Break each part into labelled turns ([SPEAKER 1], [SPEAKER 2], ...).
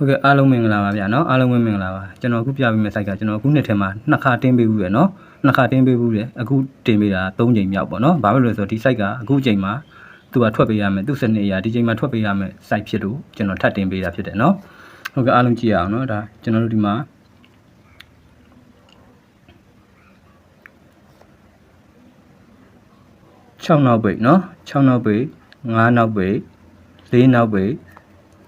[SPEAKER 1] ဟုတ်ကဲ့အားလုံးမင်္ဂလာပါဗျာနော်အားလုံးပဲမင်္ဂလာပါကျွန်တော်အခုပြပေးမယ့် site ကကျွန်တော်အခုနှစ်ထဲမှာနှစ်ခါတင်းပေးဘူးရယ်နော်နှစ်ခါတင်းပေးဘူးရယ်အခုတင်ပေးတာ၃ချိန်မြောက်ပေါ့နော်ဘာဖြစ်လို့လဲဆိုတော့ဒီ site ကအခုချိန်မှာသူကထွက်ပေးရမယ်သူ့စနစ်အရာဒီချိန်မှာထွက်ပေးရမယ် site ဖြစ်လို့ကျွန်တော်ထပ်တင်ပေးတာဖြစ်တယ်နော်ဟုတ်ကဲ့အားလုံးကြည့်ရအောင်နော်ဒါကျွန်တော်တို့ဒီမှာ6နောက်ပိတ်နော်6နောက်ပိတ်9နောက်ပိတ်4နောက်ပိတ်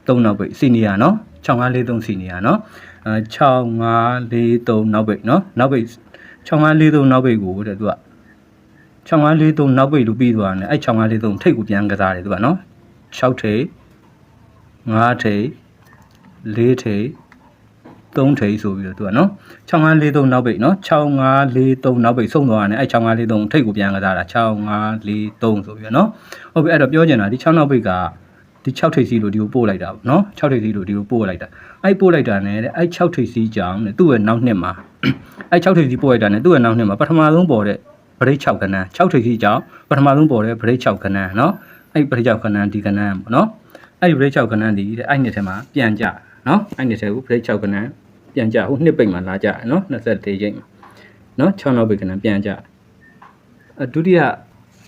[SPEAKER 1] 3နောက်ပိတ်စီနီယာနော် 6543စီနီယာနော်အဲ6543နောက်ပိတ်နော်နောက်ပိတ်6543နောက်ပိတ်ကိုတဲ့သူက6543နောက်ပိတ်လို့ပြီးသွားတယ်အဲ့6543ထိတ်ကိုပြန်ကစားတယ်သူကနော်6ထိတ်5ထိတ်4ထိတ်3ထိတ်ဆိုပြီးတော့သူကနော်6543နောက်ပိတ်နော်6543နောက်ပိတ်ဆုံးသွားတယ်အဲ့6543ထိတ်ကိုပြန်ကစားတာ6543ဆိုပြီးတော့နော်ဟုတ်ပြီအဲ့တော့ပြောချင်တာဒီ6နောက်ပိတ်က ဒီ6ထိပ်စီလို့ဒီကိုပို့လိုက်တာပေါ့နော်6ထိပ်စီလို့ဒီကိုပို့လိုက်တာအဲ့ပို့လိုက်တာ ਨੇ တဲ့အဲ့6ထိပ်စီကြောင်းတဲ့သူ့ရဲ့နောက်နှစ်မှာအဲ့6ထိပ်စီပို့လိုက်တာ ਨੇ သူ့ရဲ့နောက်နှစ်မှာပထမဆုံးပေါ်တဲ့ဗရိတ်6ခဏန်း6ထိပ်စီကြောင်းပထမဆုံးပေါ်တဲ့ဗရိတ်6ခဏန်းနော်အဲ့ဗရိတ်6ခဏန်းဒီခဏန်းပေါ့နော်အဲ့ဗရိတ်6ခဏန်းဒီတဲ့အဲ့နှစ်ထဲမှာပြန်ကြနော်အဲ့နှစ်ထဲကိုဗရိတ်6ခဏန်းပြန်ကြဟိုနှစ်ပိတ်မှာလာကြနော်24ချိန်မှာနော်6နောက်ပိတ်ခဏန်းပြန်ကြအဒုတိယ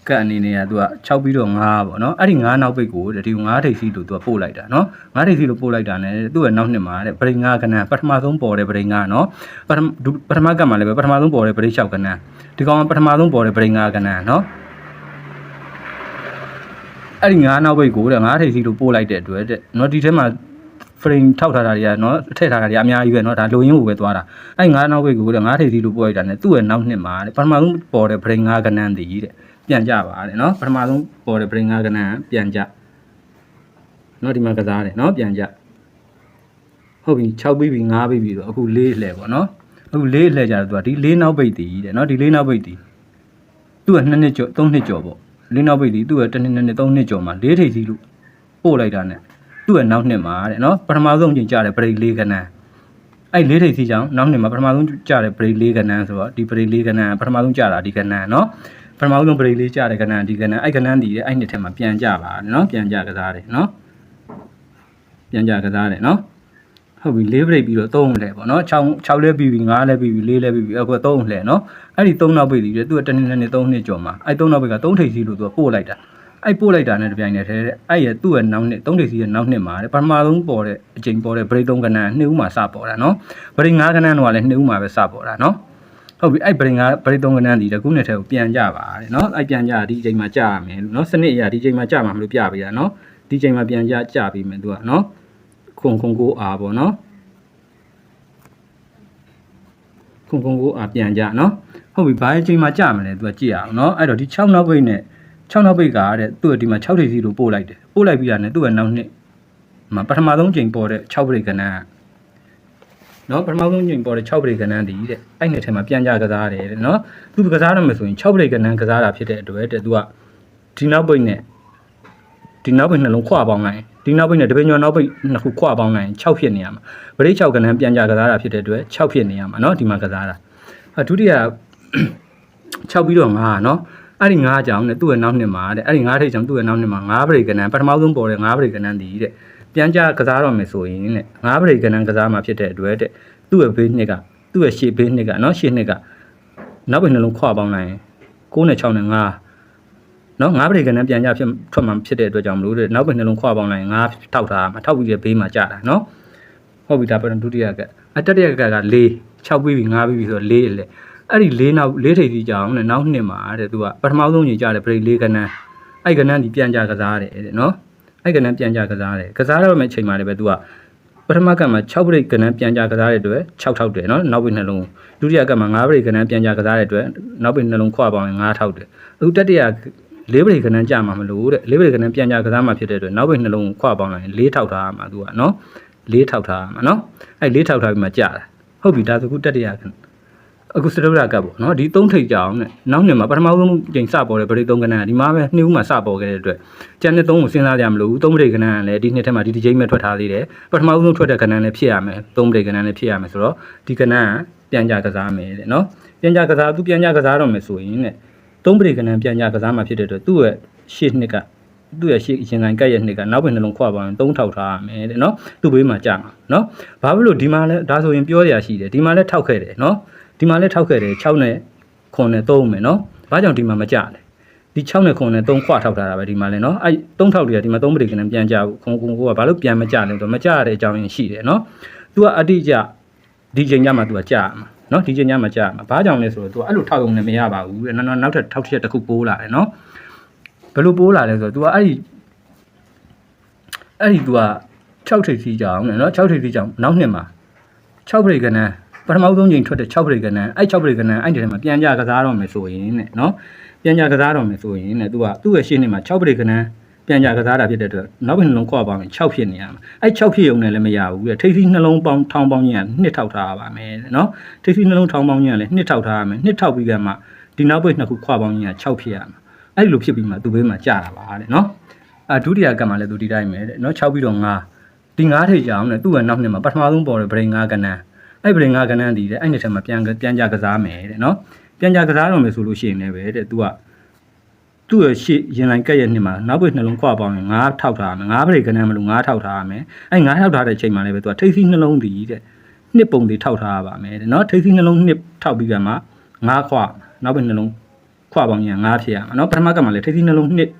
[SPEAKER 1] ကတ်အနေနဲ့ကသူက6ပြီးတော့9ပေါ့နော်အဲ့ဒီ9နောက်ပိတ်ကိုဒီ9ထိပ်စီလို့သူကပို့လိုက်တာနော်9ထိပ်စီလို့ပို့လိုက်တာ ਨੇ သူ့ရဲ့နောက်နှစ်မှာတဲ့ဗရိတ်9ခဏပထမဆုံးပေါ်တဲ့ဗရိတ်9နော်ပထမပထမကတ်မှာလည်းပဲပထမဆုံးပေါ်တဲ့ဗရိတ်6ခဏဒီကောင်ကပထမဆုံးပေါ်တဲ့ဗရိတ်9ခဏနော်အဲ့ဒီ9နောက်ပိတ်ကိုတဲ့9ထိပ်စီလို့ပို့လိုက်တဲ့အတွက်တဲ့နော်ဒီထဲမှာ frame ထောက်ထားတာတွေကနော်ထည့်ထားတာတွေအများကြီးပဲနော်ဒါလိုရင်းကိုပဲသွားတာအဲ့9နောက်ပိတ်ကိုတဲ့9ထိပ်စီလို့ပို့လိုက်တာ ਨੇ သူ့ရဲ့နောက်နှစ်မှာတဲ့ပထမဆုံးပေါ်တဲ့ဗရိတ်9ခဏတည်တဲ့ ပြန်ကြပါတဲ့နော်ပထမဆုံးပေါ်တဲ့ဗရိတ်9ခဏပြန်ကြနော်ဒီမှာကစားတယ်နော်ပြန်ကြဟုတ်ပြီ6ပြီးပြီ9ပြီးပြီဆိုအခု4လှည့်ပေါ့နော်အခု4လှည့်ကြတယ်သူကဒီ4နောက်ပိတ်တည်တဲ့နော်ဒီ4နောက်ပိတ်တည်သူက2နှစ်ကျော်3နှစ်ကျော်ပေါ့4နောက်ပိတ်တည်သူက1နှစ်2နှစ်3နှစ်ကျော်မှာ4ထိပ်စီလို့ပို့လိုက်တာ ਨੇ သူ့ရဲ့နောက်နှစ်မှာတဲ့နော်ပထမဆုံးချိန်ကြတဲ့ break လေးကနန်းအဲ့လေးထိပ်စီကြောင့်နောက်နှစ်မှာပထမဆုံးကြတဲ့ break လေးကနန်းဆိုတော့ဒီ break လေးကနန်းပထမဆုံးကြတာဒီကနန်းနော် ပထမဆုံး break လေးကြတဲ့ကနန်းဒီကနန်းအဲ့ကနန်းဒီတဲ့အဲ့နှစ်ထက်မှာပြန်ကြပါနော်ပြန်ကြကစားတယ်နော်ပြန်ကြကစားတယ်နော်ဟုတ်ပြီ၄ break ပြီးတော့3လှည့်ပေါ့နော်6 6လဲပြီးပြီ9လဲပြီးပြီ4လဲပြီးပြီအခု3လှည့်နော်အဲ့ဒီ3နောက်ပိတ်ဒီတဲ့သူကတနည်းနည်း3နှစ်ကျော်မှာအဲ့3နောက်ပိတ်က3ထိပ်စီလို့သူကပို့လိုက်တာအဲ့ပို့လိုက်တာနဲ့တပြိုင်တည်းတည်းအဲ့ရဲ့သူ့ရဲ့နောက်နှစ်သုံးထိပ်စီရဲ့နောက်နှစ်မှာတဲ့ပထမဆုံးပေါ်တဲ့အချိန်ပေါ်တဲ့ဗရိတ်သုံးကဏ္ဍနှစ်ဦးမှာစပေါ်တာနော်ဗရိတ်ငါးကဏ္ဍတော့လည်းနှစ်ဦးမှာပဲစပေါ်တာနော် ဟုတ်ပြီအဲ့ဗရိတ်ငါးဗရိတ်သုံးကဏ္ဍဒီတခုနှစ်ထဲကိုပြန်ကြပါတဲ့နော်အဲ့ပြန်ကြဒီအချိန်မှာကြရမယ်နော်စနစ်အရာဒီအချိန်မှာကြမှာမလို့ပြပေးတာနော်ဒီအချိန်မှာပြန်ကြကြပြီးမယ်သူကနော်ခုံခုံကိုအားပေါ့နော်ခုံခုံကိုအားပြန်ကြနော်ဟုတ်ပြီဘာအချိန်မှာကြမလဲသူကကြည့်ရအောင်နော်အဲ့တော့ဒီ6နောက်ပိတ်နဲ့6နောက်ပိတ်ကတဲ့သူ့ဒီမှာ6ထိပ်စီလို့ပို့လိုက်တယ်ပို့လိုက်ပြီးတာနဲ့သူ့ရဲ့နောက်နှစ်မှာပထမဆုံးချိန်ပေါ်တဲ့6ပိတ်ကဏ္ဍ နော်ပထမဆုံးချိန်ပေါ်တဲ့6ပိတ်ကဏ္ဍဒီတဲ့အဲ့နှစ်ထဲမှာပြန်ကြကစားတယ်တဲ့နော်သူကစားရမယ်ဆိုရင်6ပိတ်ကဏ္ဍကစားတာဖြစ်တဲ့အတွက်တဲ့သူကဒီနောက်ပိတ်နဲ့ဒီနောက်ပိတ်နှလုံးခွပေါင်းလိုက်ဒီနောက်ပိတ်နဲ့တပင်းကျော်နောက်ပိတ်နှစ်ခုခွပေါင်းလိုက်6ဖြစ်နေရမှာဗရိတ်6ကဏ္ဍပြန်ကြကစားတာဖြစ်တဲ့အတွက်6ဖြစ်နေရမှာနော်ဒီမှာကစားတာအဒုတိယ6ပြီးတော့9နော်အဲ့ဒီ9ကြောင်နဲ့သူ့ရဲ့နောက်နှစ်မှာတဲ့အဲ့ဒီ9ထိပ်ကြောင်သူ့ရဲ့နောက်နှစ်မှာ9ဗရိတ်ကဏ္ဍပထမဆုံးပေါ်တဲ့9ဗရိတ်ကဏ္ဍတည်တဲ့ ပြန်ကြကစားတော့မယ်ဆိုရင်တဲ့9ဗရိတ်ကဏ္ဍကစားမှာဖြစ်တဲ့အတွက်တဲ့သူ့ရဲ့ဘေးနှစ်ကသူ့ရဲ့ရှေ့ဘေးနှစ်ကနော်ရှေ့နှစ်ကနောက်ဘက်နှလုံးခွပေါင်းလိုက်ရင်9နဲ့6နဲ့9နော်9ဗရိတ်ကဏ္ဍပြန်ကြဖြစ်ထွက်မှာဖြစ်တဲ့အတွက်ကြောင့်မလို့တဲ့နောက်ဘက်နှလုံးခွပေါင်းလိုက်ရင်9ထောက်ထားမှာထောက်ပြီးတဲ့ဘေးမှာကြာတာနော်ဟုတ်ပြီဒါပထမဒုတိယကအတတိယကက4 6ပြီးပြီ9ပြီးပြီဆိုတော့4လေအဲ့ဒီ၄နောက်၄ထိပ်စီကြောင်းနဲ့နောက်နှစ်မှာတဲ့သူကပထမဆုံးညီကြတဲ့ break လေးကနန်းအဲ့ကနန်းဒီပြန်ကြကစားတယ်တဲ့နော် အဲ့ကနန်းပြန်ကြကစားတယ်ကစားရမယ့်ချိန်မှာလည်းပဲသူကပထမကမှာ6 break ကနန်းပြန်ကြကစားတဲ့အတွက်6ထောက်တယ်နော်နောက်ပိနှလုံးဒုတိယကမှာ9 break ကနန်းပြန်ကြကစားတဲ့အတွက်နောက်ပိနှလုံးခွာပေါင်းရင်9ထောက်တယ်အခုတတိယ၄ break ကနန်းကြမှာမလို့တဲ့၄ break ကနန်းပြန်ကြကစားမှာဖြစ်တဲ့အတွက်နောက်ပိနှလုံးခွာပေါင်းလိုက်ရင်၄ထောက်ထားမှာသူကနော်၄ထောက်ထားမှာနော်အဲ့၄ထောက်ထားပြီးမှကြာတာဟုတ်ပြီဒါဆိုခုတတိယက အခုစတုဒ္ဒကပ်ပေါ့နော်ဒီသုံးထိပ်ကြအောင်နဲ့နောက်နှစ်မှာပထမဆုံးချိန်စပေါ်တဲ့ဗရိတ်သုံးကဏ္ဍဒီမှာပဲနှစ်ဦးမှာစပေါ်ခဲ့တဲ့အတွက်ကျန်တဲ့သုံးကိုစဉ်းစားကြမလို့သုံးဗရိတ်ကဏ္ဍကလည်းဒီနှစ်ထဲမှာဒီဒီချိန်မဲ့ထွက်ထားသေးတယ်ပထမဆုံးထွက်တဲ့ကဏ္ဍလည်းဖြစ်ရမယ်သုံးဗရိတ်ကဏ္ဍလည်းဖြစ်ရမယ်ဆိုတော့ဒီကဏ္ဍကပြန်ကြကစားမယ်တဲ့နော်ပြန်ကြကစားသူပြန်ကြကစားတော့မယ်ဆိုရင်တဲ့သုံးဗရိတ်ကဏ္ဍပြန်ကြကစားမှာဖြစ်တဲ့အတွက်သူ့ရဲ့ရှေ့နှစ်ကသူ့ရဲ့ရှေ့ရင်ဆိုင်ကက်ရဲ့နှစ်ကနောက်ဘက်နှလုံးခွာပေါင်းရင်သုံးထောက်ထားရမယ်တဲ့နော်သူ့ဘေးမှာကြာမှာနော်ဘာဖြစ်လို့ဒီမှာလဲဒါဆိုရင်ပြောရရှိတယ်ဒီမှာလဲထောက်ခဲ့တယ်နော် ဒီမှာလဲထောက်ခဲ့တယ်6နဲ့9နဲ့3မယ်နော်ဘာကြောင့်ဒီမှာမကြလဲဒီ6နဲ့9နဲ့3ခွာထောက်ထားတာပဲဒီမှာလဲနော်အဲ့3ထောက်တွေကဒီမှာ3ပရိကနေပြန်ကြဘူးခုံခုံကိုကဘာလို့ပြန်မကြလဲတော့မကြရတဲ့အကြောင်းရင်းရှိတယ်နော် तू ကအတိအကျဒီချိန်ညမှာ तू ကကြာမှာနော်ဒီချိန်ညမှာကြာမှာဘာကြောင့်လဲဆိုတော့ तू အဲ့လိုထောက်ရုံနဲ့မရပါဘူးတဲ့နောက်နောက်ထပ်ထောက်တစ်ချက်တစ်ခုပိုးလာတယ်နော်ဘယ်လိုပိုးလာလဲဆိုတော့ तू ကအဲ့ဒီအဲ့ဒီ तू က6ထိပ်စီးကြောင်တဲ့နော်6ထိပ်စီးကြောင်နောက်နှစ်မှာ6ပရိကနန်း ပထမဆုံးချိန်ထွက်တဲ့6ပရိကနန်းအဲ့6ပရိကနန်းအဲ့ဒီထဲမှာပြန်ကြကစားတော့မယ်ဆိုရင်တဲ့နော်ပြန်ကြကစားတော့မယ်ဆိုရင်တဲ့ तू ကသူ့ရဲ့ရှေ့နှစ်မှာ6ပရိကနန်းပြန်ကြကစားတာဖြစ်တဲ့အတွက်နောက်ဘက်နှလုံးခွာပေါင်းရင်6ဖြစ်နေရမှာအဲ့6ဖြစ်ုံနဲ့လည်းမရဘူးတဲ့ထိပ်စီးနှလုံးပေါင်းထောင်ပေါင်းကြီးကနှစ်ထောက်ထားရပါမယ်တဲ့နော်ထိပ်စီးနှလုံးထောင်ပေါင်းကြီးကလည်းနှစ်ထောက်ထားရမယ်နှစ်ထောက်ပြီးကမှဒီနောက်ဘက်နှစ်ခုခွာပေါင်းကြီးက6ဖြစ်ရမှာအဲ့ဒီလိုဖြစ်ပြီးမှသူ့ဘေးမှာကြာတာပါတဲ့နော်အာဒုတိယကမှလည်းသူဒီတိုင်းပဲတဲ့နော်6ပြီးတော့9ဒီ9ထိပ်ကြအောင်တဲ့သူ့ရဲ့နောက်နှစ်မှာပထမဆုံးပေါ်တဲ့ဗရိန်9ကနန်း အဲ့ဗရိန်9ကနန်းဒီတဲ့အဲ့နှစ်ထဲမှာပြန်ပြန်ကြကစားမယ်တဲ့နော်ပြန်ကြကစားတော့မယ်ဆိုလို့ရှိရင်လည်းပဲတဲ့ तू ကသူ့ရဲ့ရှေ့ရင်လိုင်ကက်ရဲ့နှစ်မှာနောက်ဘက်နှလုံးခွာပေါင်းရင်ငါးထောက်ထားရမယ်ငါးပရိကနန်းမလို့ငါးထောက်ထားရမယ်အဲငါးထောက်ထားတဲ့ချိန်မှာလည်းပဲသူကထိပ်စီးနှလုံးတည်တဲ့နှစ်ပုံတွေထောက်ထားရပါမယ်တဲ့နော်ထိပ်စီးနှလုံးနှစ်ထောက်ပြီးကမှငါးခွာနောက်ဘက်နှလုံးခွာပေါင်းရင်ငါးဖြစ်ရမှာနော်ပထမကမှလည်းထိပ်စီးနှလုံးနှစ်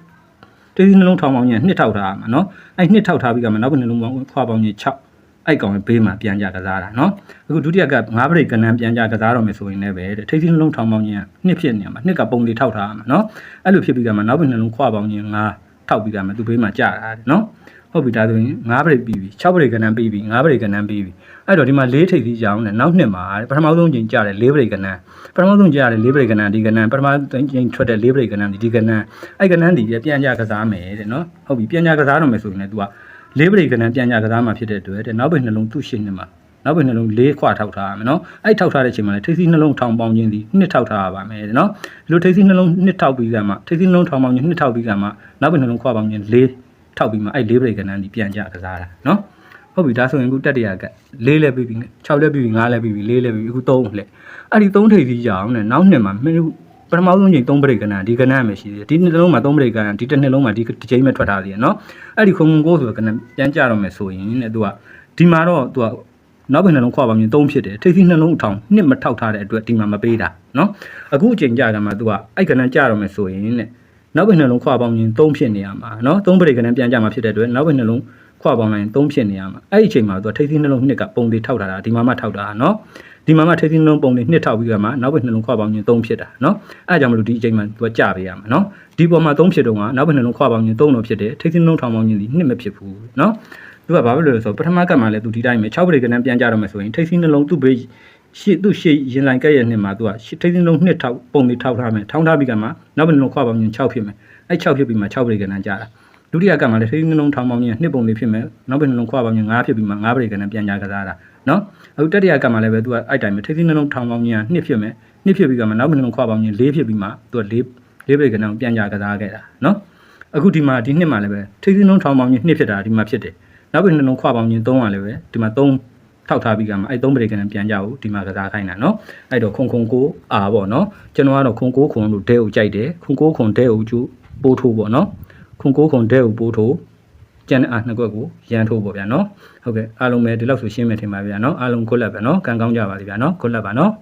[SPEAKER 1] ထိပ်စီးနှလုံးထောင်ပေါင်းရင်နှစ်ထောက်ထားရမှာနော်အဲနှစ်ထောက်ထားပြီးကမှနောက်ဘက်နှလုံးပေါင်းခွာပေါင်းရင်6 အဲ့ကောင်ရဲ့ဘေးမှာပြန်ကြကစားတာနော်အခုဒုတိယကငါးပရိကနန်းပြန်ကြကစားတော့မယ်ဆိုရင်လည်းပဲတဲ့ထိပ်စီးနှလုံးထောင်ပေါင်းရင်နှစ်ဖြစ်နေရမှာနှစ်ကပုံတွေထောက်ထားရမှာနော်အဲ့လိုဖြစ်ပြီးကမှနောက်ဘက်နှလုံးခွာပေါင်းရင်ငါထောက်ပြီးကမှသူဘေးမှာကြာတာတဲ့နော်ဟုတ်ပြီဒါဆိုရင်9ပရိပြီးပြီ6ပရိကနန်းပြီးပြီ9ပရိကနန်းပြီးပြီအဲ့တော့ဒီမှာ၄ထိပ်သီးကြောင်းနဲ့နောက်နှစ်မှာတဲ့ပထမဆုံးချိန်ကြာတယ်၄ပရိကနန်းပထမဆုံးကြာတယ်၄ပရိကနန်းဒီကနန်းပထမချိန်ထွက်တဲ့၄ပရိကနန်းဒီကနန်းအဲ့ကနန်းဒီပြန်ကြကစားမယ်တဲ့နော်ဟုတ်ပြီပြန်ကြကစားတော့မယ်ဆိုရင်လည်း तू က ၄ပရိကနန်းပြန်ကြကစားမှာဖြစ်တဲ့အတွက်တဲ့နောက်ဘက်နှလုံးသူ့ရှင်းနှစ်မှာနောက်ဘက်နှလုံး၄ခွထောက်ထားရမယ်နော်အဲ့ထောက်ထားတဲ့ချိန်မှာလည်းထိပ်စီးနှလုံးထောင်ပေါင်းခြင်းဒီနှစ်ထောက်ထားရပါမယ်တဲ့နော်ဒီလိုထိပ်စီးနှလုံးနှစ်ထောက်ပြီးကမှထိပ်စီးနှလုံးထောင်ပေါင်းခြင်းနှစ်ထောက်ပြီးကမှနောက်ဘက်နှလုံးခွပေါင်းခြင်း၄ထောက်ပြီးမှအဲ့၄ပရိကနန်းဒီပြန်ကြကစားတာနော်ဟုတ်ပြီဒါဆိုရင်အခုတက်တရာက၄လဲပြီးပြီ6လဲပြီးပြီ5လဲပြီးပြီ၄လဲပြီးပြီအခု3လဲအဲ့ဒီ3ထိပ်စီးကြအောင်နဲ့နောက်နှစ်မှာမင်းတို့ ပထမဆုံးချိန်3 break ကဏ္ဍဒီကဏ္ဍမှာရှိသေးတယ်ဒီနှစ်လုံးမှာ3 break ကဏ္ဍဒီတစ်နှစ်လုံးမှာဒီတစ်ချိန်ပဲထွက်ထားသေးတယ်နော်အဲ့ဒီခုံခုံကိုဆိုတဲ့ကဏ္ဍပြန်ကြတော့မယ်ဆိုရင်တဲ့သူကဒီမှာတော့သူကနောက်ပြန်နှလုံးခွာပါမြင်3ဖြစ်တယ်ထိပ်စီနှလုံးအထောင်နှစ်မထောက်ထားတဲ့အတွက်ဒီမှာမပေးတာနော်အခုအချိန်ကြကမှာသူကအဲ့ကဏ္ဍကြတော့မယ်ဆိုရင်တဲ့နောက်ပြန်နှလုံးခွာပေါင်းရင်3ဖြစ်နေရမှာနော်3 break ကဏ္ဍပြန်ကြမှာဖြစ်တဲ့အတွက်နောက်ပြန်နှလုံးခွာပေါင်းလိုက်ရင်3ဖြစ်နေရမှာအဲ့ဒီအချိန်မှာသူကထိပ်စီနှလုံးနှစ်ကပုံသေးထောက်ထားတာဒီမှာမှထောက်တာနော် ဒီမှာမှထိတ်ထိတ်လုံးပုံလေးနှစ်ထောက်ပြီးကမှနောက်ဘက်နှလုံးခွပေါင်းခြင်း3ဖြစ်တာနော်အဲအကြောင်းမလို့ဒီအချိန်မှာသူကကြပေးရမှာနော်ဒီပေါ်မှာ3ဖြစ်တော့ကနောက်ဘက်နှလုံးခွပေါင်းခြင်း3တော့ဖြစ်တယ်ထိတ်ထိတ်လုံးထောင်ပေါင်းခြင်းဒီနှစ်မဖြစ်ဘူးနော်သူကဘာဖြစ်လို့လဲဆိုတော့ပထမကတ်မှာလည်းသူဒီတိုင်းပဲ6ပြိကနန်းပြန်ကြတော့မှဆိုရင်ထိတ်ထိတ်နှလုံးသူ့ဘေးရှေ့သူ့ရှေ့ရင်လိုင်ကက်ရဲ့နှစ်မှာသူကထိတ်ထိတ်လုံးနှစ်ထောက်ပုံလေးထောက်ထားမယ်ထောင်းထားပြီးကမှနောက်ဘက်နှလုံးခွပေါင်းခြင်း6ဖြစ်မယ်အဲ6ဖြစ်ပြီးမှ6ပြိကနန်းကြတာဒုတိယကတ်မှာလည်းထိတ်ထိတ်နှလုံးထောင်ပေါင်းခြင်းနှစ်ပုံလေးဖြစ်မယ်နောက်ဘက်နှလုံးခွပေါင်းခြင်း9ဖြစ်ပြီးမှ9ပြိကနန်းပြန်ကြကစားတာ နော်အခုတတိယကမှာလည်းပဲသူကအဲ့တိုင်းပဲထိထိနှလုံးထောင်ပေါင်းကြီးကနှစ်ဖြစ်မယ်နှစ်ဖြစ်ပြီးကမှနောက်မနှလုံးခွာပေါင်းကြီးလေးဖြစ်ပြီးမှသူကလေးလေးပဲကနောင်ပြန်ကြကစားခဲ့တာနော်အခုဒီမှာဒီနှစ်မှာလည်းပဲထိထိနှလုံးထောင်ပေါင်းကြီးနှစ်ဖြစ်တာဒီမှာဖြစ်တယ်နောက်ပြီးနှလုံးခွာပေါင်းကြီးသုံးပါလည်းပဲဒီမှာသုံးထောက်ထားပြီးကမှအဲ့သုံးပရိကံပြန်ကြဘူးဒီမှာကစားခိုင်းတာနော်အဲ့တော့ခုံခုံကိုအာပေါ့နော်ကျွန်တော်ကတော့ခုံကိုခုံလို့ဒဲကိုကြိုက်တယ်ခုံကိုခုံဒဲကိုကျိုးပိုးထိုးပေါ့နော်ခုံကိုခုံဒဲကိုပိုးထိုး ကျန်တဲ့အာနှစ်ကွက်ကိုရန်ထိုးပေါ့ဗျာနော်ဟုတ်ကဲ့အားလုံးပဲဒီလောက်ဆိုရှင်းမယ်ထင်ပါဗျာနော်အားလုံးခွတ်လက်ပဲနော်ကံကောင်းကြပါလိမ့်ဗျာနော်ခွတ်လက်ပါနော်